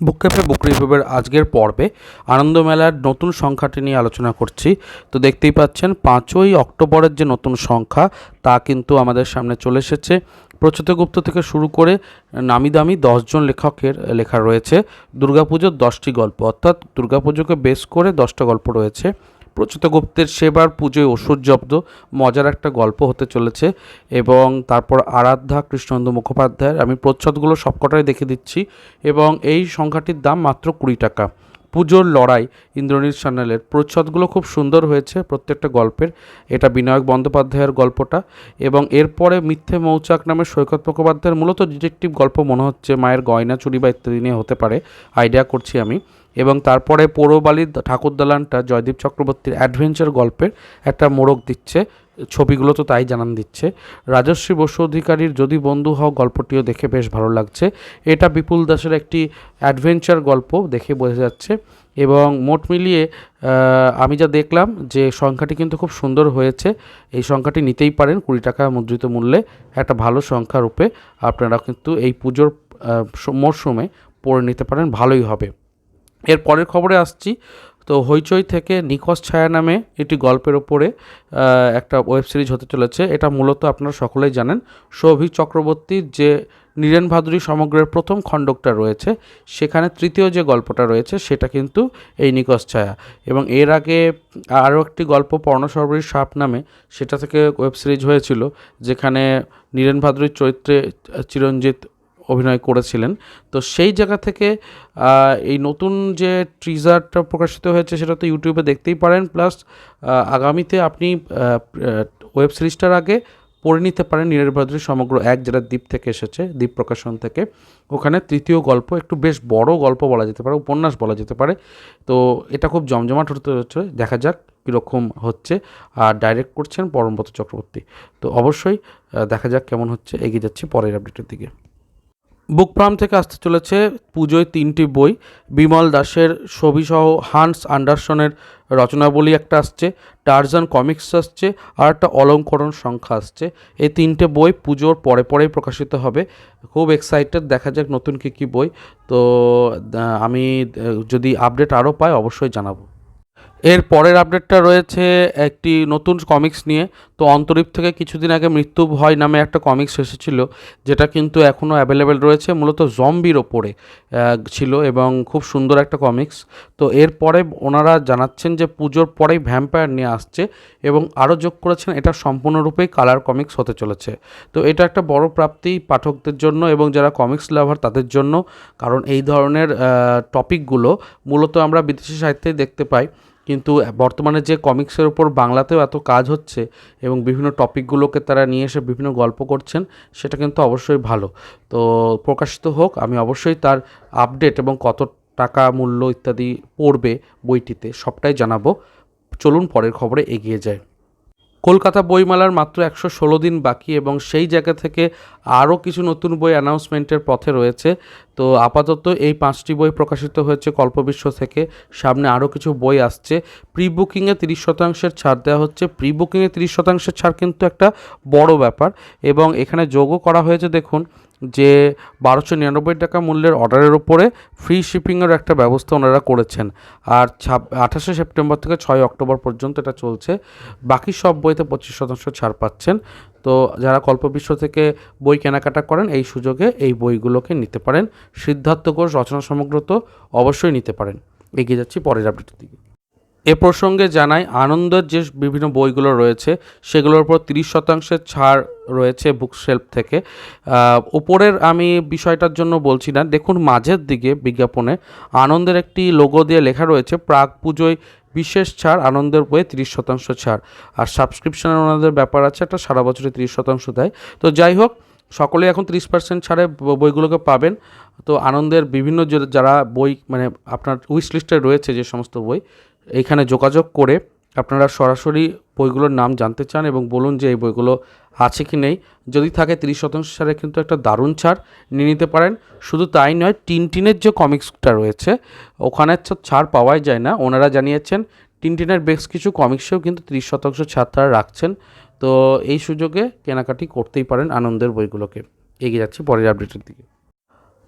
বুক cafe বুক রিভিউবের আজকের পর্বে আনন্দমেলার নতুন সংখ্যাটি নিয়ে আলোচনা করছি। তো দেখতেই পাচ্ছেন, পাঁচই অক্টোবরের যে নতুন সংখ্যা, তা কিন্তু আমাদের সামনে চলে এসেছে। প্রচুতগুপ্ত থেকে শুরু করে নামি দামি দশজন লেখকের লেখা রয়েছে। দুর্গাপুজোর দশটি গল্প, অর্থাৎ দুর্গাপুজোকে বেশ করে দশটা গল্প রয়েছে। প্রচ্ছদগুপ্তের সেবার পুজোয় ওষুধ জব্দ, মজার একটা গল্প হতে চলেছে এবং তারপর আরাধ্যা কৃষ্ণনন্দ মুখোপাধ্যায়ের। আমি প্রচ্ছদগুলো সবকটাই দেখে দিচ্ছি এবং এই সংখ্যাটির দাম মাত্র কুড়ি টাকা। পুজোর লড়াই ইন্দ্রনীল সান্যালের। প্রচ্ছদগুলো খুব সুন্দর হয়েছে প্রত্যেকটা গল্পের। এটা বিনায়ক বন্দ্যোপাধ্যায়ের গল্পটা এবং এরপরে মিথ্যে মৌচাক নামে সৈকত মুখোপাধ্যায়ের মূলত ডিটেকটিভ গল্প মনে হচ্ছে, মায়ের গয়না চুরি বা ইত্যাদি নিয়ে হতে পারে। আইডিয়া করছি আমি। এবং তারপরে পৌরবালির ঠাকুর দালানটা জয়দীপ চক্রবর্তীর অ্যাডভেঞ্চার গল্পের একটা মোড়ক দিচ্ছে। ছবিগুলো তো তাই জানান দিচ্ছে। রাজশ্রী বসু অধিকারীর যদি বন্ধু হও, গল্পটিও দেখে বেশ ভালো লাগছে। এটা বিপুল দাসের একটি অ্যাডভেঞ্চার গল্প দেখে বোঝা যাচ্ছে। এবং মোট মিলিয়ে আমি যা দেখলাম যে সংখ্যাটি কিন্তু খুব সুন্দর হয়েছে। এই সংখ্যাটি নিতেই পারেন কুড়ি টাকা মুদ্রিত মূল্যে। একটা ভালো সংখ্যা রূপে আপনারা কিন্তু এই পুজোর মরশুমে পড়ে নিতে পারেন। ভালোই হবে। এর পরের খবরে আসছি। তো হইচই থেকে নিকশ ছায়া নামে একটি গল্পের ওপরে একটা ওয়েব সিরিজ হতে চলেছে। এটা মূলত আপনারা সকলেই জানেন। সৌভিক চক্রবর্তীর যে নীরেন ভাদুরী সমগ্রের প্রথম খণ্ডকটা রয়েছে, সেখানে তৃতীয় যে গল্পটা রয়েছে, সেটা কিন্তু এই নিকশ ছায়া। এবং এর আগে আরও একটি গল্প পর্ণসর্বরীর সাপ নামে, সেটা থেকে ওয়েব সিরিজ হয়েছিল, যেখানে নীরেন ভাদুরীর চরিত্রে চিরঞ্জিত অভিনয় করেছিলেন। তো সেই জায়গা থেকে এই নতুন যে ট্রিজারটা প্রকাশিত হয়েছে সেটা তো ইউটিউবে দেখতেই পারেন। প্লাস আগামীতে আপনি ওয়েব সিরিজটার আগে পড়ে নিতে পারেন নীরের ভাদ্রী সমগ্র এক যেটা দ্বীপ থেকে এসেছে, দ্বীপ প্রকাশন থেকে। ওখানে তৃতীয় গল্প, একটু বেশ বড় গল্প বলা যেতে পারে, উপন্যাস বলা যেতে পারে। তো এটা খুব জমজমাট হতে হচ্ছে, দেখা যাক কীরকম হচ্ছে। আর ডাইরেক্ট করছেন পরমব্রত চক্রবর্তী। তো অবশ্যই দেখা যাক কেমন হচ্ছে, এগিয়ে যাচ্ছি পরের আপডেটের দিকে। বুক ফার্ম থেকে আসতে চলেছে পুজোয় তিনটি বই। বিমল দাসের ছবিসহ হান্স আন্ডারসনের রচনাবলী একটা আসছে, টার্জান কমিক্স আসছে, আর একটা অলঙ্করণ সংখ্যা আসছে। এই তিনটে বই পুজোর পরে পরেই প্রকাশিত হবে। খুব এক্সাইটেড দেখা যাক নতুন কী কী বই। তো আমি যদি আপডেট আরও পাই, অবশ্যই জানাব। এর পরের আপডেটটা রয়েছে একটি নতুন কমিক্স নিয়ে। তো অন্তরীপ থেকে কিছুদিন আগে মৃত্যু ভয় নামে একটা কমিক্স এসেছিল, যেটা কিন্তু এখনও অ্যাভেলেবেল রয়েছে, মূলত জম্বির ওপরে ছিল এবং খুব সুন্দর একটা কমিক্স তো এরপরে ওনারা জানাচ্ছেন যে পুজোর পরেই ভ্যাম্পায়ার নিয়ে আসছে এবং আরও যোগ করেছেন, এটা সম্পূর্ণরূপেই কালার কমিক্স হতে চলেছে। তো এটা একটা বড় প্রাপ্তি পাঠকদের জন্য এবং যারা কমিক্স লাভার তাদের জন্য, কারণ এই ধরনের টপিকগুলো মূলত আমরা বিদেশি সাহিত্যে দেখতে পাই। কিন্তু বর্তমানে যে কমিক্সের ওপর বাংলাতেও এত কাজ হচ্ছে এবং বিভিন্ন টপিকগুলোকে তারা নিয়ে এসে বিভিন্ন গল্প করছেন, সেটা কিন্তু অবশ্যই ভালো। তো প্রকাশিত হোক, আমি অবশ্যই তার আপডেট এবং কত টাকা মূল্য ইত্যাদি পড়বে বইটিতে সবটাই জানাব। চলুন পরের খবরে এগিয়ে যায় কলকাতা বইমেলার মাত্র একশো ষোলো দিন বাকি এবং সেই জায়গা থেকে আরও কিছু নতুন বই অ্যানাউন্সমেন্টের পথে রয়েছে। তো আপাতত এই পাঁচটি বই প্রকাশিত হয়েছে কল্পবিশ্ব থেকে। সামনে আরও কিছু বই আসছে। প্রি বুকিংয়ে তিরিশ শতাংশের ছাড় দেওয়া হচ্ছে। প্রি বুকিংয়ে তিরিশ শতাংশের ছাড় কিন্তু একটা বড় ব্যাপার এবং এখানে যোগও করা হয়েছে। দেখুন যে বারোশো নিরানব্বই টাকা মূল্যের অর্ডারের উপরে ফ্রি শিপিংয়ের একটা ব্যবস্থা ওনারা করেছেন। আর ছাব আঠাশে সেপ্টেম্বর থেকে ছয় অক্টোবর পর্যন্ত এটা চলছে। বাকি সব বইতে পঁচিশ শতাংশ ছাড় পাচ্ছেন। তো যারা কল্পবিশ্ব থেকে বই কেনাকাটা করেন, এই সুযোগে এই বইগুলোকে নিতে পারেন। সিদ্ধার্থ ঘোষ রচনা সমগ্র তো অবশ্যই নিতে পারেন। এগিয়ে যাচ্ছি পরের আপডেটের দিকে। এ প্রসঙ্গে জানাই আনন্দের যে বিভিন্ন বইগুলো রয়েছে, সেগুলোর উপর তিরিশ শতাংশের ছাড় রয়েছে বুক শেলফ থেকে ওপরের আমি বিষয়টার জন্য বলছি না। দেখুন, মাঝের দিকে বিজ্ঞাপনে আনন্দের একটি লোগো দিয়ে লেখা রয়েছে, প্রাক পুজোয় বিশেষ ছাড়, আনন্দের বইয়ে তিরিশ শতাংশ ছাড়। আর সাবস্ক্রিপশনের ওনাদের ব্যাপার আছে একটা সারা বছরে তিরিশ শতাংশ দেয়। তো যাই হোক সকলেই এখন তিরিশ পার্সেন্ট ছাড়ে বইগুলোকে পাবেন। তো আনন্দের বিভিন্ন যারা বই মানে আপনার উইশ লিস্টে রয়েছে যে সমস্ত বই এইখানে যোগাযোগ করে আপনারা সরাসরি বইগুলোর নাম জানতে চান এবং বলুন যে এই বইগুলো আছে কি নেই। যদি থাকে তিরিশ শতাংশ ছাড়ে কিন্তু একটা দারুণ ছাড় নিয়ে নিতে পারেন। শুধু তাই নয়, টিনটিনের যে কমিক্সটা রয়েছে, ওখানে ছাড় পাওয়াই যায় না। ওনারা জানিয়েছেন, টিনটিনের বেশ কিছু কমিক্সেও কিন্তু তিরিশ শতাংশ ছাড় তারা রাখছেন। তো এই সুযোগে কেনাকাটি করতেই পারেন আনন্দের বইগুলোকে। এগিয়ে যাচ্ছি পরের আপডেটের দিকে।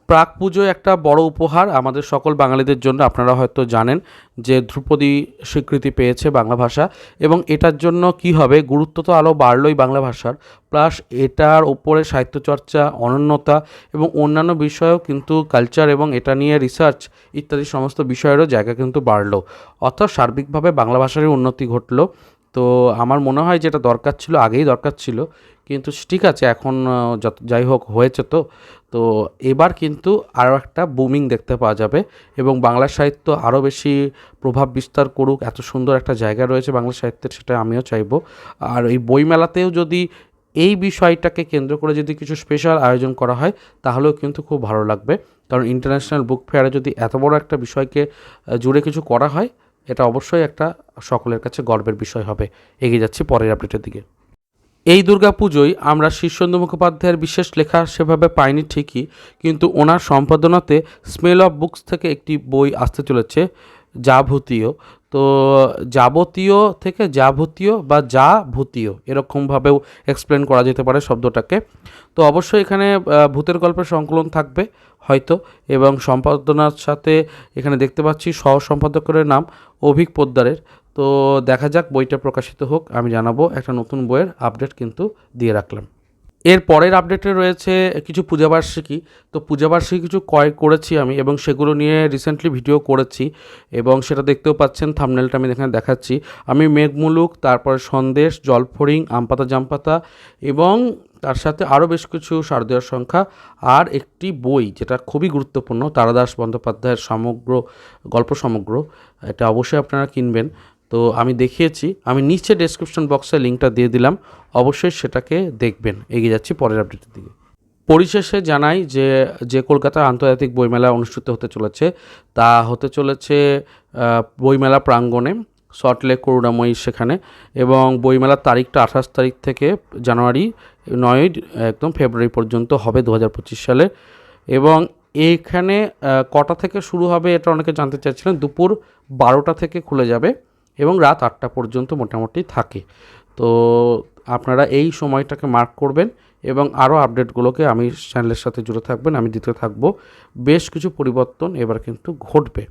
প্রাক পুজোয় একটা বড় উপহার আমাদের সকল বাঙালিদের জন্য, আপনারা হয়তো জানেন যে ধ্রুপদী স্বীকৃতি পেয়েছে বাংলা ভাষা এবং এটার জন্য কি হবে? গুরুত্ব তো আরও বাড়লোই বাংলা ভাষার। প্লাস এটার ওপরে সাহিত্যচর্চা, অনন্যতা এবং অন্যান্য বিষয়েও কিন্তু কালচার এবং এটা নিয়ে রিসার্চ ইত্যাদি সমস্ত বিষয়েরও জায়গা কিন্তু বাড়লো। অর্থাৎ সার্বিকভাবে বাংলা ভাষারই উন্নতি ঘটলো। তো আমার মনে হয় যেটা দরকার ছিল, আগেই দরকার ছিল, কিন্তু ঠিক আছে, এখন যত, যাই হোক হয়েছে তো। তো এবার কিন্তু আরও একটা বুমিং দেখতে পাওয়া যাবে এবং বাংলা সাহিত্য আরও বেশি প্রভাব বিস্তার করুক, এত সুন্দর একটা জায়গা রয়েছে বাংলা সাহিত্যের, সেটা আমিও চাইব। আর এই বইমেলাতেও যদি এই বিষয়টাকে কেন্দ্র করে যদি কিছু স্পেশাল আয়োজন করা হয়, তাহলেও কিন্তু খুব ভালো লাগবে। কারণ ইন্টারন্যাশনাল বুক ফেয়ারে যদি এত বড় একটা বিষয়কে জুড়ে কিছু করা হয় এটা অবশ্যই একটা সকলের কাছে গর্বের বিষয় হবে। এগিয়ে যাচ্ছি পরের আপডেটের দিকে। এই দুর্গা পুজোয় আমরা শীর্ষেন্দু মুখোপাধ্যায়ের বিশেষ লেখা সেভাবে পাইনি ঠিকই, কিন্তু ওনার সম্পাদনাতে স্মেল অফ বুকস থেকে একটি বই আসতে চলেছে যাভূতীয় তো যাবতীয় থেকে যাবতীয় বা যা ভূতীয় এরকমভাবেও এক্সপ্লেন করা যেতে পারে শব্দটাকে। তো অবশ্যই এখানে ভূতের গল্পের সংকলন থাকবে হয়তো এবং সম্পাদনার সাথে এখানে দেখতে পাচ্ছি সহ সম্পাদকের নাম অভিক পোদ্দারের। তো দেখা যাক বইটা প্রকাশিত হোক, আমি জানাব একটা নতুন বইয়ের আপডেট কিন্তু দিয়ে রাখলাম। এর পরের আপডেটে রয়েছে কিছু পূজাবার্ষিকী। তো পূজাবার্ষিকী কিছু ক্রয় করেছি আমি এবং সেগুলো নিয়ে রিসেন্টলি ভিডিও করেছি এবং সেটা দেখতেও পাচ্ছেন থামনেলটা আমি এখানে দেখাচ্ছি। আমি মেঘমুলুক, তারপরে সন্দেশ, জলফড়িং, আমপাতা জামপাতা এবং তার সাথে আরও বেশ কিছু শারদীয় সংখ্যা আর একটি বই যেটা খুবই গুরুত্বপূর্ণ, তারাদাস বন্দ্যোপাধ্যায়ের সমগ্র, গল্প সমগ্র, এটা অবশ্যই আপনারা কিনবেন। তো আমি দেখিয়েছি, আমি নিচে ডেসক্রিপশন বক্সে লিঙ্কটা দিয়ে দিলাম, অবশ্যই সেটাকে দেখবেন। এগিয়ে যাচ্ছি পরের আপডেটের দিকে। পরিশেষে জানাই যে যে কলকাতা আন্তর্জাতিক বইমেলা অনুষ্ঠিত হতে চলেছে, তা হতে চলেছে বইমেলা প্রাঙ্গণে সল্টলেক করুণাময়ী সেখানে এবং বইমেলার তারিখটা আঠাশ তারিখ থেকে জানুয়ারি নয়, একদম ফেব্রুয়ারি পর্যন্ত হবে দু হাজার পঁচিশ সালে এবং এইখানে কটা থেকে শুরু হবে এটা অনেকে জানতে চাইছিলেন, দুপুর বারোটা থেকে খুলে যাবে। এবং রাত আটটা পর্যন্ত মোটামুটি থাকে। তো আপনারা এই সময়টাকে মার্ক করবেন এবং আরও আপডেটগুলোকে আমি চ্যানেলের সাথে জুড়ে থাকবেন, আমি দিতে থাকব। বেশ কিছু পরিবর্তন এবার কিন্তু ঘটবে।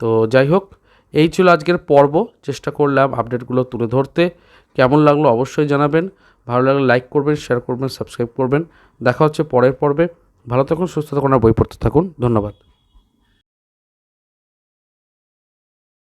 তো যাই হোক, এই ছিল আজকের পর্ব। চেষ্টা করলাম আপডেটগুলো তুলে ধরতে। কেমন লাগল অবশ্যই জানাবেন। ভালো লাগলে লাইক করবেন শেয়ার করবেন সাবস্ক্রাইব করবেন। দেখা হচ্ছে পরের পর্বে। ভালো থাকুন, সুস্থ থাকুন, আর বই পড়তে থাকুন। ধন্যবাদ।